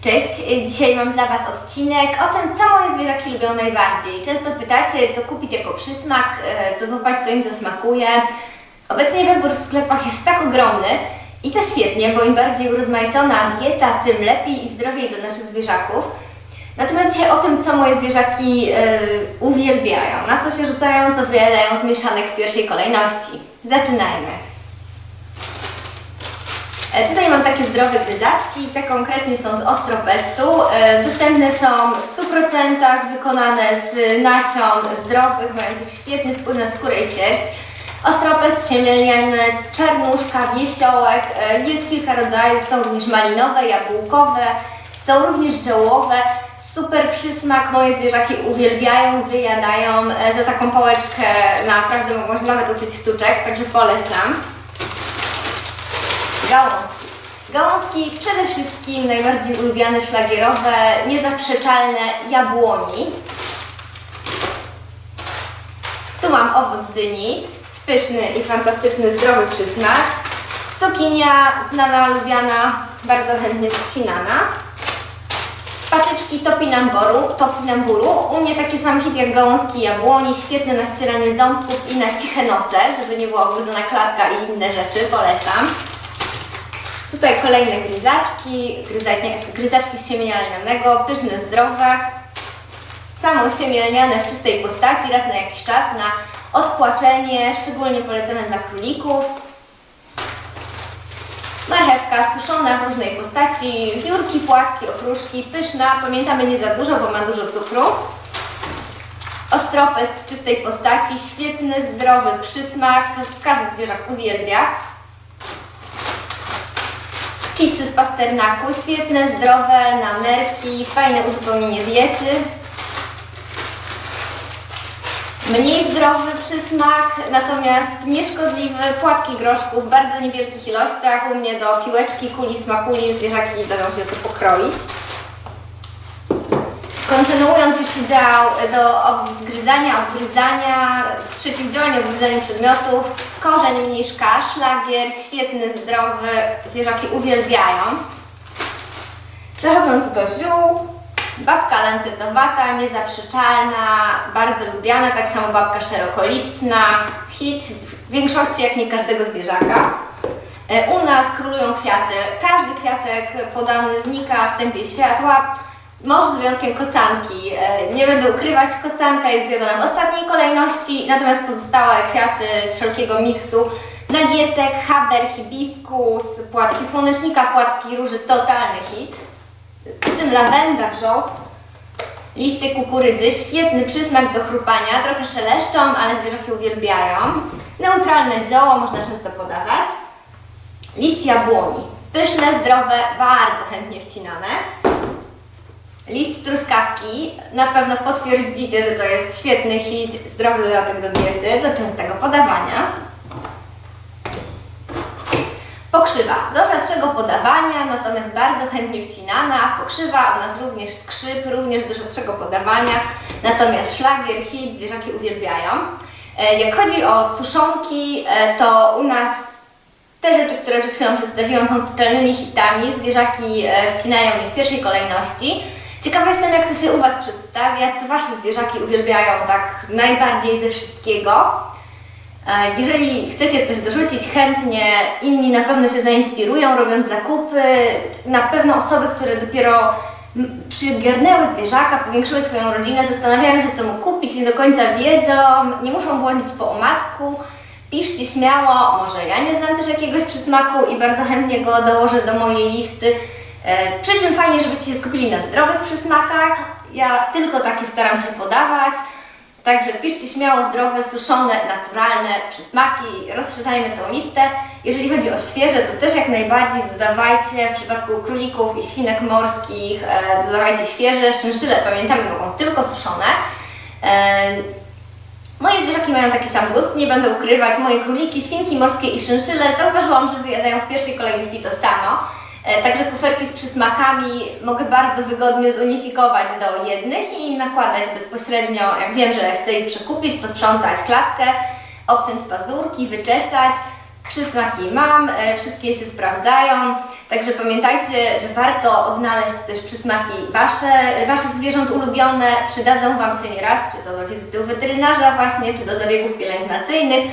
Cześć, y, dzisiaj mam dla Was odcinek o tym, co moje zwierzaki lubią najbardziej. Często pytacie, co kupić jako przysmak, y, co złapać, co im zasmakuje. Obecnie wybór w sklepach jest tak ogromny i to świetnie, bo im bardziej urozmaicona dieta, tym lepiej i zdrowiej dla naszych zwierzaków. Natomiast dzisiaj o tym, co moje zwierzaki y, uwielbiają, na co się rzucają, co wyjadają z mieszanek w pierwszej kolejności. Zaczynajmy. E, Tutaj mam takie zdrowe gryzaczki, te konkretnie są z Ostropestu. E, Dostępne są w 100% wykonane z nasion zdrowych, mających świetny wpływ na skórę i sierść. Ostropest, siemielnianec, czarnuszka, wiesiołek, e, jest kilka rodzajów, są również malinowe, jabłkowe, są również żołowe. Super przysmak, moje zwierzaki uwielbiają, wyjadają. Za taką pałeczkę naprawdę się nawet uczyć sztuczek, także polecam. Gałązki. Gałązki przede wszystkim najbardziej ulubiane szlagierowe, niezaprzeczalne jabłoni. Tu mam owoc dyni, pyszny i fantastyczny, zdrowy przysmak. Cukinia, znana, lubiana, bardzo chętnie ścinana. Patyczki topinamboru, topinamburu. U mnie taki sam hit jak gałązki jabłoni, świetne na ścieranie ząbków i na ciche noce, żeby nie była ogryzona klatka i inne rzeczy, polecam. Tutaj kolejne gryzaczki, gryzaczki, gryzaczki z siemienia lnianego, pyszne, zdrowe. Samo siemię lniane w czystej postaci, raz na jakiś czas, na odpłaczenie, szczególnie polecane dla królików. Marchewka suszona w różnej postaci, wiórki, płatki, okruszki, pyszna, pamiętamy nie za dużo, bo ma dużo cukru. Ostropest w czystej postaci, świetny, zdrowy przysmak, każdy zwierzak uwielbia. Chipsy z pasternaku, świetne, zdrowe, na nerki, fajne uzupełnienie diety. Mniej zdrowy przysmak, natomiast nieszkodliwy, płatki groszków w bardzo niewielkich ilościach. U mnie do piłeczki, kuli, smakuli zwierzaki dają się to pokroić. Kontynuując jeszcze dział do obgryzania, obgryzania, przeciwdziałania obgryzaniu przedmiotów, korzeń mniszka, szlagier, świetny, zdrowy, zwierzaki uwielbiają. Przechodząc do ziół, babka lancetowata, niezaprzeczalna, bardzo lubiana, tak samo babka szerokolistna, hit w większości jak nie każdego zwierzaka. E, U nas królują kwiaty. Każdy kwiatek podany znika w tempie światła. Może z wyjątkiem kocanki. E, Nie będę ukrywać, kocanka jest zjadana w ostatniej kolejności, natomiast pozostałe kwiaty z wszelkiego miksu nagietek, haber, hibiskus, płatki słonecznika, płatki róży, totalny hit. W tym lawenda, wrzos, liście kukurydzy, świetny przysmak do chrupania, trochę szeleszczą, ale zwierzaki uwielbiają. Neutralne zioło, można często podawać. Liść jabłoni, pyszne, zdrowe, bardzo chętnie wcinane. Liść truskawki, na pewno potwierdzicie, że to jest świetny hit, zdrowy dodatek do diety, do częstego podawania. Pokrzywa do rzadszego podawania, natomiast bardzo chętnie wcinana. Pokrzywa u nas również skrzyp, również do rzadszego podawania, natomiast szlagier, hit, zwierzaki uwielbiają. E, Jak chodzi o suszonki, e, to u nas te rzeczy, które przed chwilą przedstawiłam są totalnymi hitami. Zwierzaki e, wcinają je w pierwszej kolejności. Ciekawa jestem, jak to się u Was przedstawia, co Wasze zwierzaki uwielbiają tak najbardziej ze wszystkiego. E, Jeżeli chcecie coś dorzucić, chętnie inni na pewno się zainspirują, robiąc zakupy. Na pewno osoby, które dopiero przygarnęły zwierzaka, powiększyły swoją rodzinę, zastanawiają się, co mu kupić, nie do końca wiedzą, nie muszą błądzić po omacku. Piszcie śmiało, może ja nie znam też jakiegoś przysmaku i bardzo chętnie go dołożę do mojej listy. E, Przy czym fajnie, żebyście się skupili na zdrowych przysmakach. Ja tylko takie staram się podawać. Także piszcie śmiało zdrowe, suszone, naturalne przysmaki, rozszerzajmy tą listę. Jeżeli chodzi o świeże, to też jak najbardziej dodawajcie w przypadku królików i świnek morskich, e, dodawajcie świeże, szynszyle pamiętamy mogą tylko suszone. E, moje zwierzaki mają taki sam gust, nie będę ukrywać, moje króliki, świnki morskie i szynszyle zauważyłam, że wyjadają w pierwszej kolejności to samo. E, Także kuferki z przysmakami mogę bardzo wygodnie zunifikować do jednych i nakładać bezpośrednio, jak wiem, że chcę je przekupić, posprzątać klatkę, obciąć pazurki, wyczesać. Przysmaki mam, e, wszystkie się sprawdzają. Także pamiętajcie, że warto odnaleźć też przysmaki wasze, waszych zwierząt ulubione. Przydadzą Wam się nieraz, czy to do wizyty u weterynarza właśnie, czy do zabiegów pielęgnacyjnych,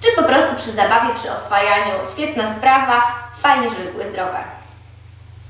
czy po prostu przy zabawie, przy oswajaniu. Świetna sprawa, fajnie, żeby były zdrowe.